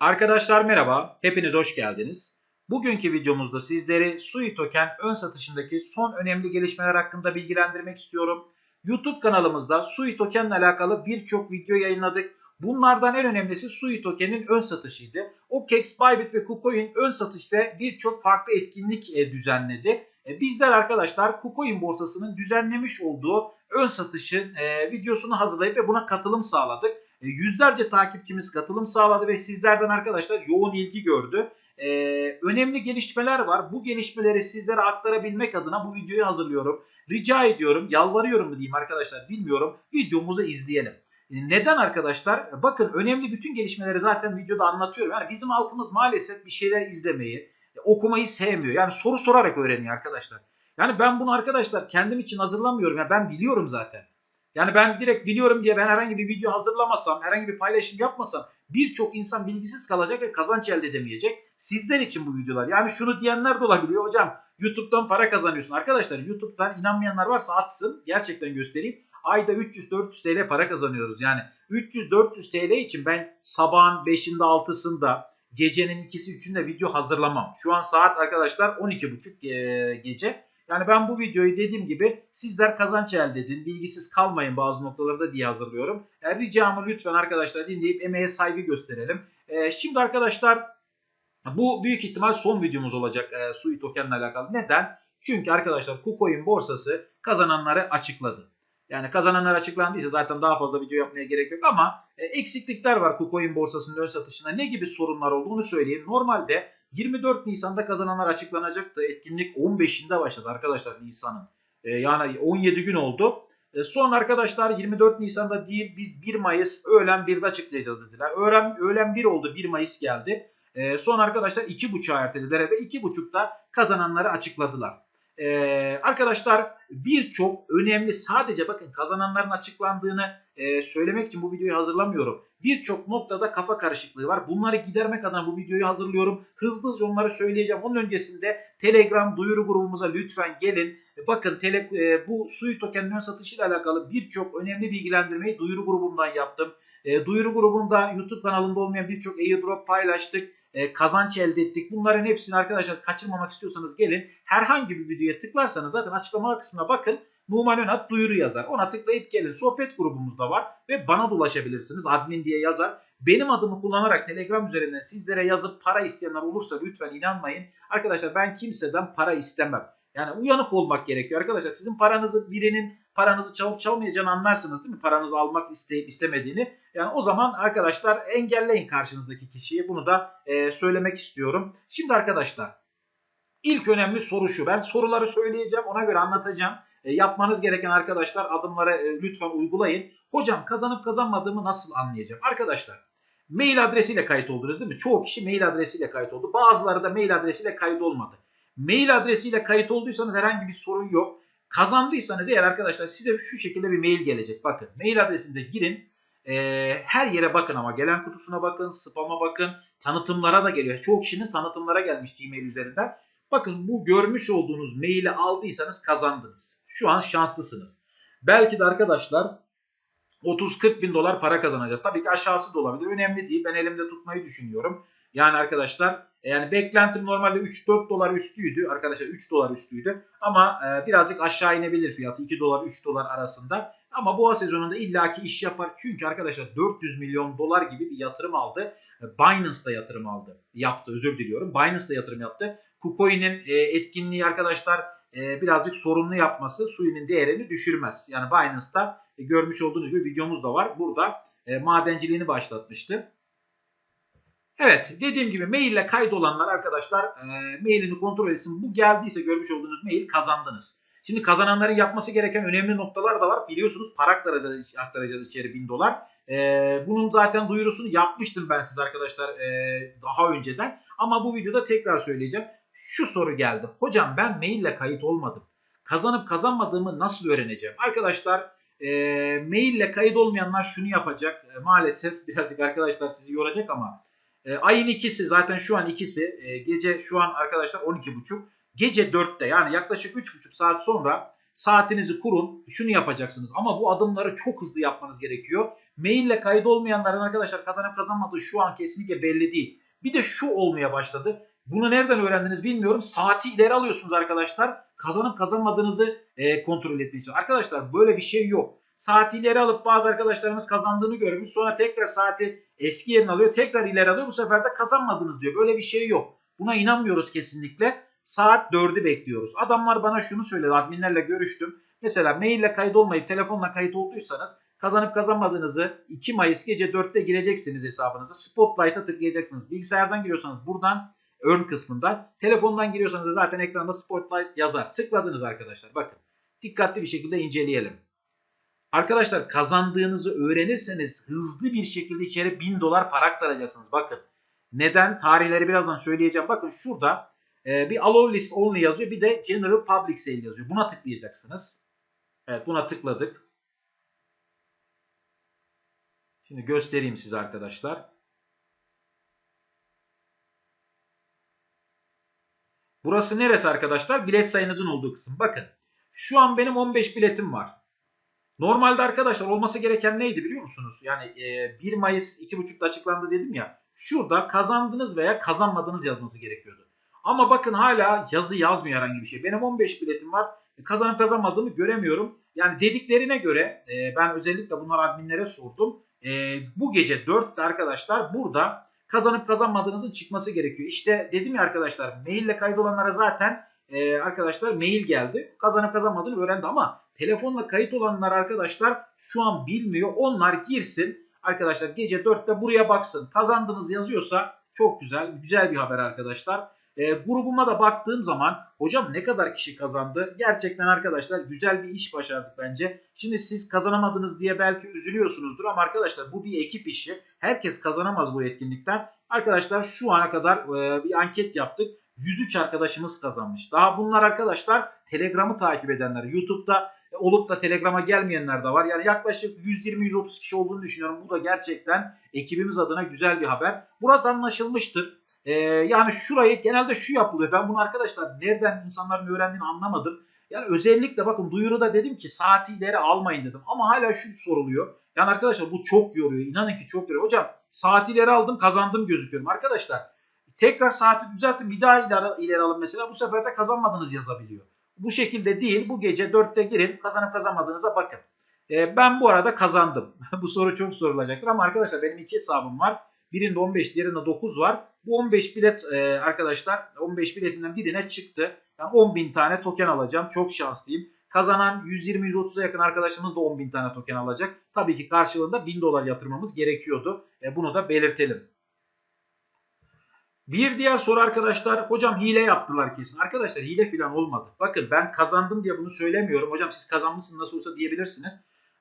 Arkadaşlar merhaba, hepiniz hoş geldiniz. Bugünkü videomuzda sizleri Sui Token ön satışındaki son önemli gelişmeler hakkında bilgilendirmek istiyorum. YouTube kanalımızda Sui Token ile alakalı birçok video yayınladık. Bunlardan en önemlisi Sui Token'in ön satışıydı. OKEX, Bybit ve KuCoin ön satış ve birçok farklı etkinlik e, düzenledi. E, bizler arkadaşlar KuCoin borsasının düzenlemiş olduğu ön satışın e, videosunu hazırlayıp ve buna katılım sağladık. Yüzlerce takipçimiz katılım sağladı ve sizlerden arkadaşlar yoğun ilgi gördü. Ee, önemli gelişmeler var. Bu gelişmeleri sizlere aktarabilmek adına bu videoyu hazırlıyorum. Rica ediyorum, yalvarıyorum mu diyeyim arkadaşlar bilmiyorum. Videomuzu izleyelim. Neden arkadaşlar? Bakın önemli bütün gelişmeleri zaten videoda anlatıyorum. Yani bizim halkımız maalesef bir şeyler izlemeyi, okumayı sevmiyor. Yani soru sorarak öğreniyor arkadaşlar. Yani ben bunu arkadaşlar kendim için hazırlamıyorum. Yani ben biliyorum zaten. Yani ben direkt biliyorum diye ben herhangi bir video hazırlamasam, herhangi bir paylaşım yapmasam birçok insan bilgisiz kalacak ve kazanç elde edemeyecek. Sizler için bu videolar. Yani şunu diyenler de olabiliyor. Hocam YouTube'dan para kazanıyorsun. Arkadaşlar YouTube'dan inanmayanlar varsa atsın. Gerçekten göstereyim. Ayda 300-400 TL para kazanıyoruz. Yani 300-400 TL için ben sabahın 5'inde 6'sında gecenin 2'si 3'ünde video hazırlamam. Şu an saat arkadaşlar 12.30 gece. Yani ben bu videoyu dediğim gibi sizler kazanç elde edin. Bilgisiz kalmayın bazı noktalarda diye hazırlıyorum. Yani ricamı lütfen arkadaşlar dinleyip emeğe saygı gösterelim. Ee, şimdi arkadaşlar bu büyük ihtimal son videomuz olacak e, Sui Token ile alakalı. Neden? Çünkü arkadaşlar KuCoin borsası kazananları açıkladı. Yani kazananlar açıklandıysa zaten daha fazla video yapmaya gerek yok ama e, eksiklikler var KuCoin borsasının ön satışında. Ne gibi sorunlar olduğunu söyleyeyim. Normalde 24 Nisan'da kazananlar açıklanacaktı. Etkinlik 15'inde başladı arkadaşlar Nisan'ın. E, yani 17 gün oldu. E, son arkadaşlar 24 Nisan'da değil biz 1 Mayıs öğlen 1'de açıklayacağız dediler. Öğlen, öğlen 1 oldu 1 Mayıs geldi. E, son arkadaşlar 2.5'a ertelediler ve 2.5'da kazananları açıkladılar. Ee, arkadaşlar birçok önemli sadece bakın kazananların açıklandığını e, söylemek için bu videoyu hazırlamıyorum. Birçok noktada kafa karışıklığı var. Bunları gidermek adına bu videoyu hazırlıyorum. Hızlı hızlı onları söyleyeceğim. Onun öncesinde Telegram duyuru grubumuza lütfen gelin. Bakın tele, e, bu suyu tokeninin ön satışıyla alakalı birçok önemli bilgilendirmeyi duyuru grubumdan yaptım. E, duyuru grubunda YouTube kanalında olmayan birçok airdrop paylaştık e, kazanç elde ettik. Bunların hepsini arkadaşlar kaçırmamak istiyorsanız gelin. Herhangi bir videoya tıklarsanız zaten açıklama kısmına bakın. Numan Önat duyuru yazar. Ona tıklayıp gelin. Sohbet grubumuzda var ve bana da ulaşabilirsiniz. Admin diye yazar. Benim adımı kullanarak Telegram üzerinden sizlere yazıp para isteyenler olursa lütfen inanmayın. Arkadaşlar ben kimseden para istemem. Yani uyanık olmak gerekiyor arkadaşlar. Sizin paranızı birinin paranızı çalıp çalmayacağını anlarsınız değil mi? Paranızı almak isteyip istemediğini. Yani o zaman arkadaşlar engelleyin karşınızdaki kişiyi. Bunu da e, söylemek istiyorum. Şimdi arkadaşlar ilk önemli soru şu. Ben soruları söyleyeceğim ona göre anlatacağım. E, yapmanız gereken arkadaşlar adımları e, lütfen uygulayın. Hocam kazanıp kazanmadığımı nasıl anlayacağım? Arkadaşlar mail adresiyle kayıt oldunuz değil mi? Çoğu kişi mail adresiyle kayıt oldu. Bazıları da mail adresiyle kayıt olmadı. Mail adresiyle kayıt olduysanız herhangi bir sorun yok. Kazandıysanız eğer arkadaşlar size şu şekilde bir mail gelecek. Bakın mail adresinize girin. Ee, her yere bakın ama gelen kutusuna bakın, spam'a bakın, tanıtımlara da geliyor. Çoğu kişinin tanıtımlara gelmiş Gmail üzerinden. Bakın bu görmüş olduğunuz maili aldıysanız kazandınız. Şu an şanslısınız. Belki de arkadaşlar 30-40 bin dolar para kazanacağız. Tabii ki aşağısı da olabilir. Önemli değil. Ben elimde tutmayı düşünüyorum. Yani arkadaşlar yani beklentim normalde 3-4 dolar üstüydü. Arkadaşlar 3 dolar üstüydü. Ama e, birazcık aşağı inebilir fiyatı. 2 dolar 3 dolar arasında. Ama boğa sezonunda illaki iş yapar. Çünkü arkadaşlar 400 milyon dolar gibi bir yatırım aldı. E, Binance'da yatırım aldı. Yaptı özür diliyorum. Binance'da yatırım yaptı. KuCoin'in e, etkinliği arkadaşlar e, birazcık sorunlu yapması suyunun değerini düşürmez. Yani Binance'da e, görmüş olduğunuz gibi videomuz da var. Burada e, madenciliğini başlatmıştı. Evet dediğim gibi mail ile kaydolanlar arkadaşlar e, mailini kontrol etsin. Bu geldiyse görmüş olduğunuz mail kazandınız. Şimdi kazananların yapması gereken önemli noktalar da var. Biliyorsunuz para aktaracağız, aktaracağız içeri 1000 dolar. E, bunun zaten duyurusunu yapmıştım ben size arkadaşlar e, daha önceden. Ama bu videoda tekrar söyleyeceğim. Şu soru geldi. Hocam ben mail ile kayıt olmadım. Kazanıp kazanmadığımı nasıl öğreneceğim? Arkadaşlar e, mail ile kayıt olmayanlar şunu yapacak. E, maalesef birazcık arkadaşlar sizi yoracak ama e, ayın ikisi zaten şu an ikisi. E, gece şu an arkadaşlar 12.30. Gece 4'te yani yaklaşık 3.5 saat sonra saatinizi kurun. Şunu yapacaksınız ama bu adımları çok hızlı yapmanız gerekiyor. Maille kayıt olmayanların arkadaşlar kazanıp kazanmadığı şu an kesinlikle belli değil. Bir de şu olmaya başladı. Bunu nereden öğrendiniz bilmiyorum. Saati ileri alıyorsunuz arkadaşlar. Kazanıp kazanmadığınızı e, kontrol etmek için. Arkadaşlar böyle bir şey yok. Saati ileri alıp bazı arkadaşlarımız kazandığını görmüş. Sonra tekrar saati eski yerine alıyor. Tekrar ileri alıyor. Bu sefer de kazanmadınız diyor. Böyle bir şey yok. Buna inanmıyoruz kesinlikle. Saat 4'ü bekliyoruz. Adamlar bana şunu söyledi. Adminlerle görüştüm. Mesela maille kayıt olmayıp telefonla kayıt olduysanız kazanıp kazanmadığınızı 2 Mayıs gece 4'te gireceksiniz hesabınıza. Spotlight'a tıklayacaksınız. Bilgisayardan giriyorsanız buradan Earn kısmında. Telefondan giriyorsanız zaten ekranda Spotlight yazar. Tıkladınız arkadaşlar. Bakın. Dikkatli bir şekilde inceleyelim. Arkadaşlar kazandığınızı öğrenirseniz hızlı bir şekilde içeri 1000 dolar para aktaracaksınız. Bakın. Neden? Tarihleri birazdan söyleyeceğim. Bakın şurada e, bir allow list only yazıyor. Bir de general public sale yazıyor. Buna tıklayacaksınız. Evet buna tıkladık. Şimdi göstereyim size arkadaşlar. Burası neresi arkadaşlar? Bilet sayınızın olduğu kısım. Bakın şu an benim 15 biletim var. Normalde arkadaşlar olması gereken neydi biliyor musunuz? Yani e, 1 Mayıs 2.30'da açıklandı dedim ya. Şurada kazandınız veya kazanmadınız yazması gerekiyordu. Ama bakın hala yazı yazmıyor herhangi bir şey. Benim 15 biletim var. E, kazanıp kazanmadığımı göremiyorum. Yani dediklerine göre e, ben özellikle bunlar adminlere sordum. E, bu gece 4'te arkadaşlar burada kazanıp kazanmadığınızın çıkması gerekiyor. İşte dedim ya arkadaşlar maille kaydolanlara zaten e, arkadaşlar mail geldi. Kazanıp kazanmadığını öğrendi ama telefonla kayıt olanlar arkadaşlar şu an bilmiyor. Onlar girsin arkadaşlar gece 4'te buraya baksın. Kazandınız yazıyorsa çok güzel. Güzel bir haber arkadaşlar. E, grubuma da baktığım zaman hocam ne kadar kişi kazandı? Gerçekten arkadaşlar güzel bir iş başardık bence. Şimdi siz kazanamadınız diye belki üzülüyorsunuzdur ama arkadaşlar bu bir ekip işi. Herkes kazanamaz bu etkinlikten. Arkadaşlar şu ana kadar e, bir anket yaptık. 103 arkadaşımız kazanmış. Daha bunlar arkadaşlar Telegram'ı takip edenler. YouTube'da olup da Telegram'a gelmeyenler de var. Yani yaklaşık 120-130 kişi olduğunu düşünüyorum. Bu da gerçekten ekibimiz adına güzel bir haber. Burası anlaşılmıştır. Ee, yani şurayı genelde şu yapılıyor. Ben bunu arkadaşlar nereden insanların öğrendiğini anlamadım. Yani özellikle bakın duyuruda dedim ki saati ileri almayın dedim. Ama hala şu soruluyor. Yani arkadaşlar bu çok yoruyor. İnanın ki çok yoruyor. Hocam saati ileri aldım kazandım gözüküyorum. Arkadaşlar tekrar saati düzeltin bir daha ileri, ileri alın mesela. Bu sefer de kazanmadınız yazabiliyor. Bu şekilde değil. Bu gece 4'te girin kazanıp kazanmadığınıza bakın. Ee, ben bu arada kazandım. bu soru çok sorulacaktır ama arkadaşlar benim iki hesabım var. Birinde 15 diğerinde 9 var. Bu 15 bilet e, arkadaşlar 15 biletinden birine çıktı. Yani 10 bin tane token alacağım. Çok şanslıyım. Kazanan 120-130'a yakın arkadaşımız da 10 bin tane token alacak. Tabii ki karşılığında 1000 dolar yatırmamız gerekiyordu. E, bunu da belirtelim. Bir diğer soru arkadaşlar hocam hile yaptılar kesin. Arkadaşlar hile falan olmadı. Bakın ben kazandım diye bunu söylemiyorum. Hocam siz kazanmışsınız nasıl olsa diyebilirsiniz.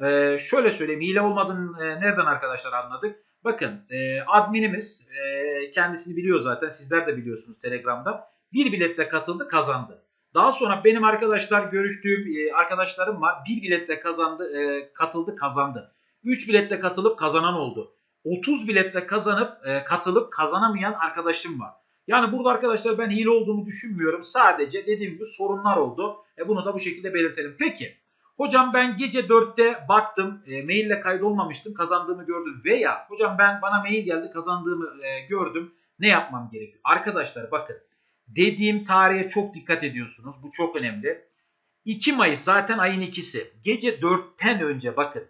Ee, şöyle söyleyeyim hile olmadığını e, nereden arkadaşlar anladık? Bakın e, adminimiz e, kendisini biliyor zaten sizler de biliyorsunuz Telegram'da. Bir biletle katıldı kazandı. Daha sonra benim arkadaşlar görüştüğüm e, arkadaşlarım var. Bir biletle kazandı, e, katıldı kazandı. 3 biletle katılıp kazanan oldu. 30 biletle kazanıp e, katılıp kazanamayan arkadaşım var. Yani burada arkadaşlar ben hile olduğunu düşünmüyorum. Sadece dediğim gibi sorunlar oldu. E, bunu da bu şekilde belirtelim. Peki hocam ben gece 4'te baktım e, maille kaydolmamıştım kazandığımı gördüm. Veya hocam ben bana mail geldi kazandığımı e, gördüm. Ne yapmam gerekiyor? Arkadaşlar bakın dediğim tarihe çok dikkat ediyorsunuz. Bu çok önemli. 2 Mayıs zaten ayın ikisi. Gece 4'ten önce bakın.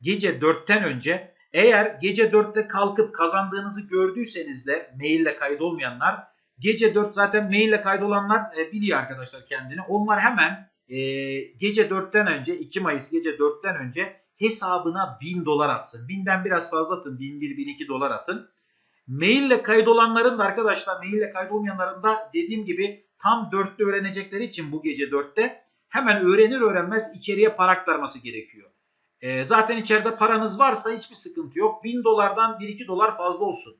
Gece 4'ten önce eğer gece 4'te kalkıp kazandığınızı gördüyseniz de maille kaydolmayanlar gece 4 zaten maille kaydolanlar e, biliyor arkadaşlar kendini. Onlar hemen e, gece 4'ten önce 2 Mayıs gece 4'ten önce hesabına 1000 dolar atsın. 1000'den biraz fazla atın. 1001 1002 dolar atın. Maille kaydolanların da arkadaşlar maille kaydolmayanların da dediğim gibi tam 4'te öğrenecekleri için bu gece 4'te hemen öğrenir öğrenmez içeriye para aktarması gerekiyor. E, zaten içeride paranız varsa hiçbir sıkıntı yok. 1000 dolardan 1-2 dolar fazla olsun.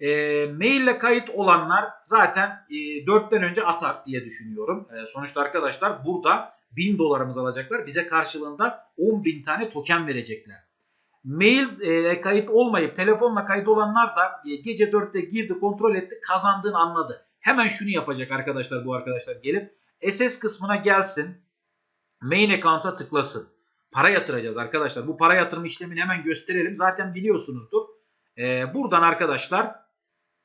E, maille kayıt olanlar zaten e, 4'ten önce atar diye düşünüyorum. E, sonuçta arkadaşlar burada 1000 dolarımız alacaklar. Bize karşılığında 10.000 tane token verecekler. Mail e, kayıt olmayıp telefonla kayıt olanlar da e, gece 4'te girdi kontrol etti kazandığını anladı. Hemen şunu yapacak arkadaşlar bu arkadaşlar gelip SS kısmına gelsin. main account'a tıklasın. Para yatıracağız arkadaşlar. Bu para yatırma işlemini hemen gösterelim. Zaten biliyorsunuzdur. Ee, buradan arkadaşlar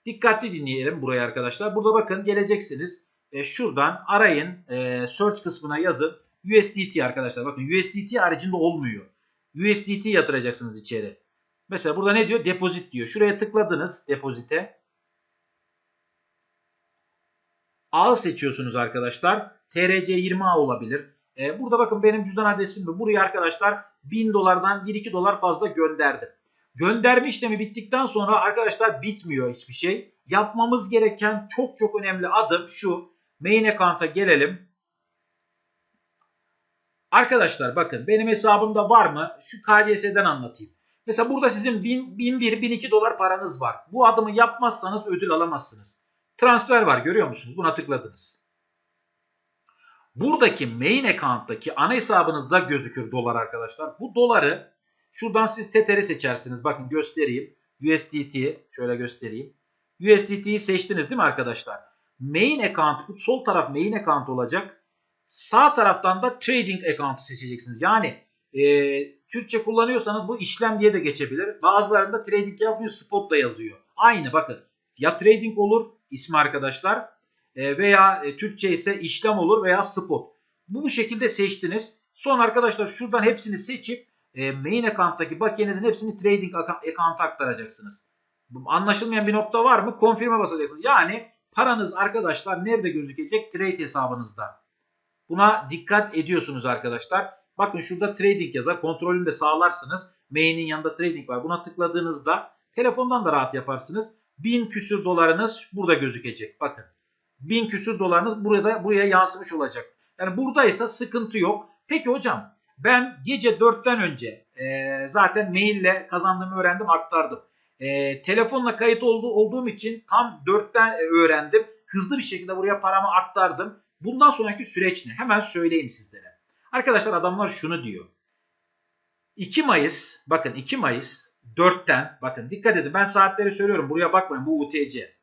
dikkatli dinleyelim burayı arkadaşlar. Burada bakın geleceksiniz. Ee, şuradan arayın. E, search kısmına yazın. USDT arkadaşlar. Bakın USDT haricinde olmuyor. USDT yatıracaksınız içeri. Mesela burada ne diyor? Depozit diyor. Şuraya tıkladınız depozite. Ağ seçiyorsunuz arkadaşlar. TRC20A olabilir. Ee, burada bakın benim cüzdan adresim bu. Buraya arkadaşlar 1000 dolardan 1-2 dolar fazla gönderdim. Gönderme işlemi bittikten sonra arkadaşlar bitmiyor hiçbir şey. Yapmamız gereken çok çok önemli adım şu. Main account'a gelelim. Arkadaşlar bakın benim hesabımda var mı? Şu KCS'den anlatayım. Mesela burada sizin 1000, 1001, 1002 dolar paranız var. Bu adımı yapmazsanız ödül alamazsınız. Transfer var görüyor musunuz? Buna tıkladınız. Buradaki main account'taki ana hesabınızda gözükür dolar arkadaşlar. Bu doları şuradan siz Tether'i seçersiniz. Bakın göstereyim. USDT şöyle göstereyim. USDT'yi seçtiniz değil mi arkadaşlar? Main account bu sol taraf main account olacak. Sağ taraftan da trading account'u seçeceksiniz. Yani e, Türkçe kullanıyorsanız bu işlem diye de geçebilir. Bazılarında trading yazmıyor spot da yazıyor. Aynı bakın. Ya trading olur ismi arkadaşlar veya e, Türkçe ise işlem olur veya spot. Bu bu şekilde seçtiniz. Son arkadaşlar şuradan hepsini seçip e, main account'taki bakiyenizin hepsini trading account'a aktaracaksınız. Anlaşılmayan bir nokta var mı? Confirm'e basacaksınız. Yani paranız arkadaşlar nerede gözükecek? Trade hesabınızda. Buna dikkat ediyorsunuz arkadaşlar. Bakın şurada trading yazar. Kontrolünü de sağlarsınız. Main'in yanında trading var. Buna tıkladığınızda telefondan da rahat yaparsınız. 1000 küsür dolarınız burada gözükecek. Bakın. 1000 küsür dolarınız burada buraya yansımış olacak. Yani buradaysa sıkıntı yok. Peki hocam ben gece 4'ten önce e, zaten maille kazandığımı öğrendim aktardım. E, telefonla kayıt oldu, olduğum için tam 4'ten öğrendim. Hızlı bir şekilde buraya paramı aktardım. Bundan sonraki süreç ne? Hemen söyleyeyim sizlere. Arkadaşlar adamlar şunu diyor. 2 Mayıs bakın 2 Mayıs 4'ten bakın dikkat edin ben saatleri söylüyorum buraya bakmayın bu UTC.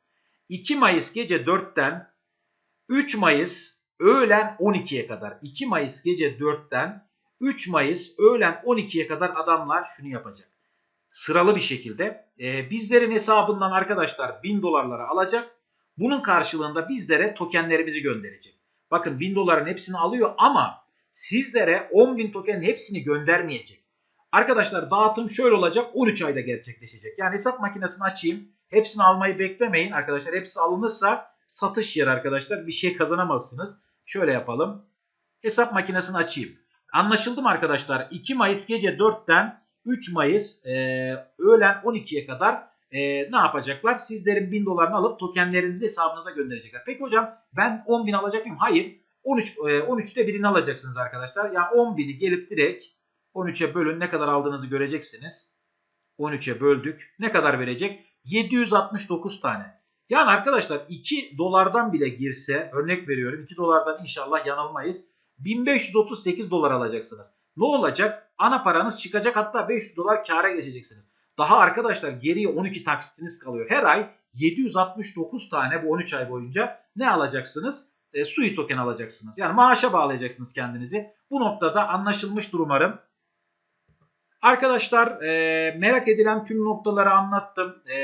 2 Mayıs gece 4'ten 3 Mayıs öğlen 12'ye kadar 2 Mayıs gece 4'ten 3 Mayıs öğlen 12'ye kadar adamlar şunu yapacak. Sıralı bir şekilde e, bizlerin hesabından arkadaşlar 1000 dolarları alacak. Bunun karşılığında bizlere tokenlerimizi gönderecek. Bakın 1000 doların hepsini alıyor ama sizlere 10.000 tokenin hepsini göndermeyecek. Arkadaşlar dağıtım şöyle olacak 13 ayda gerçekleşecek. Yani hesap makinesini açayım. Hepsini almayı beklemeyin arkadaşlar. Hepsi alınırsa satış yer arkadaşlar. Bir şey kazanamazsınız. Şöyle yapalım. Hesap makinesini açayım. Anlaşıldı mı arkadaşlar? 2 Mayıs gece 4'ten 3 Mayıs e, öğlen 12'ye kadar e, ne yapacaklar? Sizlerin 1000 dolarını alıp tokenlerinizi hesabınıza gönderecekler. Peki hocam ben 10 bin alacak mıyım? Hayır. 13 e, 13'te birini alacaksınız arkadaşlar. Yani 10 bini gelip direkt 13'e bölün ne kadar aldığınızı göreceksiniz. 13'e böldük. Ne kadar verecek? 769 tane. Yani arkadaşlar 2 dolardan bile girse örnek veriyorum 2 dolardan inşallah yanılmayız. 1538 dolar alacaksınız. Ne olacak? Ana paranız çıkacak hatta 500 dolar kâra geçeceksiniz. Daha arkadaşlar geriye 12 taksitiniz kalıyor. Her ay 769 tane bu 13 ay boyunca ne alacaksınız? E, sui token alacaksınız. Yani maaşa bağlayacaksınız kendinizi. Bu noktada anlaşılmıştır umarım. Arkadaşlar e, merak edilen tüm noktaları anlattım. E,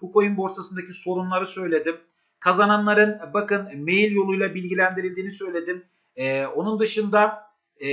KuCoin borsasındaki sorunları söyledim. Kazananların bakın mail yoluyla bilgilendirildiğini söyledim. E, onun dışında e,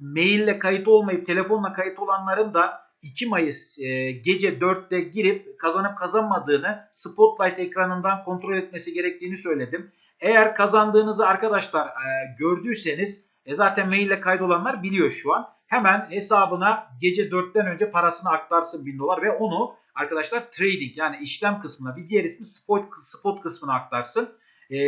maille kayıt olmayıp telefonla kayıt olanların da 2 Mayıs e, gece 4'te girip kazanıp kazanmadığını Spotlight ekranından kontrol etmesi gerektiğini söyledim. Eğer kazandığınızı arkadaşlar e, gördüyseniz e, zaten maille kaydolanlar biliyor şu an. Hemen hesabına gece 4'ten önce parasını aktarsın 1000 dolar ve onu arkadaşlar trading yani işlem kısmına bir diğer ismi spot, spot kısmına aktarsın. E,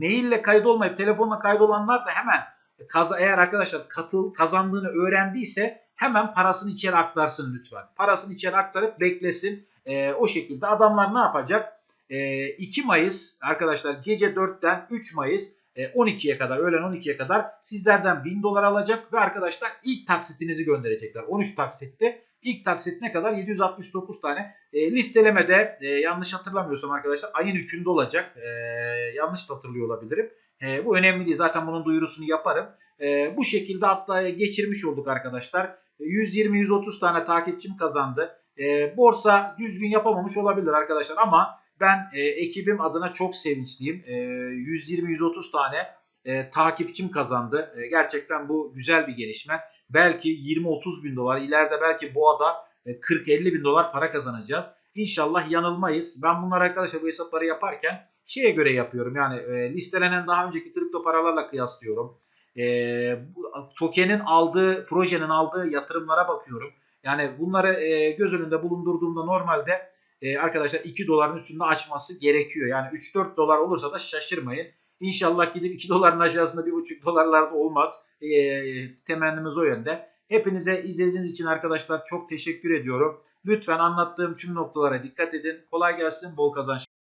maille kaydolmayıp telefonla kaydolanlar da hemen kaza, eğer arkadaşlar katıl kazandığını öğrendiyse hemen parasını içeri aktarsın lütfen. Parasını içeri aktarıp beklesin. E, o şekilde adamlar ne yapacak? E, 2 Mayıs arkadaşlar gece 4'ten 3 Mayıs 12'ye kadar öğlen 12'ye kadar sizlerden 1000 dolar alacak ve arkadaşlar ilk taksitinizi gönderecekler. 13 taksitte ilk taksit kadar? 769 tane. E, listelemede e, yanlış hatırlamıyorsam arkadaşlar ayın 3'ünde olacak. E, yanlış hatırlıyor olabilirim. E, bu önemli değil. Zaten bunun duyurusunu yaparım. E, bu şekilde atla geçirmiş olduk arkadaşlar. E, 120-130 tane takipçim kazandı. E, borsa düzgün yapamamış olabilir arkadaşlar ama ben e, ekibim adına çok sevinçliyim. E, 120-130 tane e, takipçim kazandı. E, gerçekten bu güzel bir gelişme. Belki 20-30 bin dolar, ileride belki boğada e, 40-50 bin dolar para kazanacağız. İnşallah yanılmayız. Ben bunları arkadaşlar bu hesapları yaparken şeye göre yapıyorum. Yani e, listelenen daha önceki kripto paralarla kıyaslıyorum. E, token'in aldığı, projenin aldığı yatırımlara bakıyorum. Yani bunları e, göz önünde bulundurduğumda normalde e, arkadaşlar 2 doların üstünde açması gerekiyor. Yani 3-4 dolar olursa da şaşırmayın. İnşallah gidip 2 doların aşağısında 1,5 dolarlarda olmaz. E, temennimiz o yönde. Hepinize izlediğiniz için arkadaşlar çok teşekkür ediyorum. Lütfen anlattığım tüm noktalara dikkat edin. Kolay gelsin, bol kazanç.